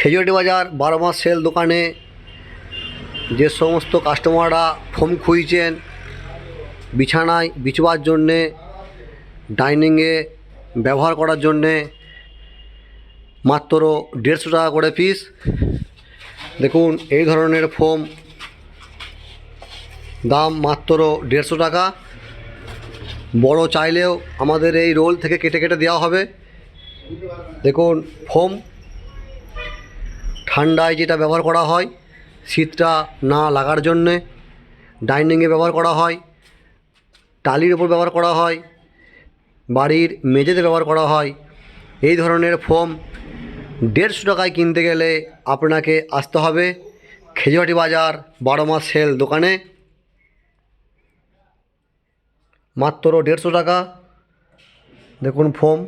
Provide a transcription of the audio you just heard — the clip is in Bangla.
খেজুরাটি বাজার, বারো মাস সেল দোকানে। যে সমস্ত কাস্টমাররা ফোম খুঁজছেন বিছানায় বিছবার জন্যে, ডাইনিংয়ে ব্যবহার করার জন্যে, মাত্র দেড়শো টাকা করে পিস। দেখুন, এই ধরনের ফোম, দাম মাত্র দেড়শো টাকা। বড় চাইলেও আমাদের এই রোল থেকে কেটে কেটে দেওয়া হবে। দেখুন, ফোম ঠান্ডায় যেটা ব্যবহার করা হয়, শীতটা না লাগার জন্যে ডাইনিংয়ে ব্যবহার করা হয়, টালির ওপর ব্যবহার করা হয়, বাড়ির মেঝেতে ব্যবহার করা হয়। এই ধরনের ফোম দেড়শো টাকায় কিনতে গেলে আপনাকে আসতে হবে খেজুরাটি বাজার বারো মাস সেল দোকানে। মাত্র দেড়শো টাকা। দেখুন ফোম।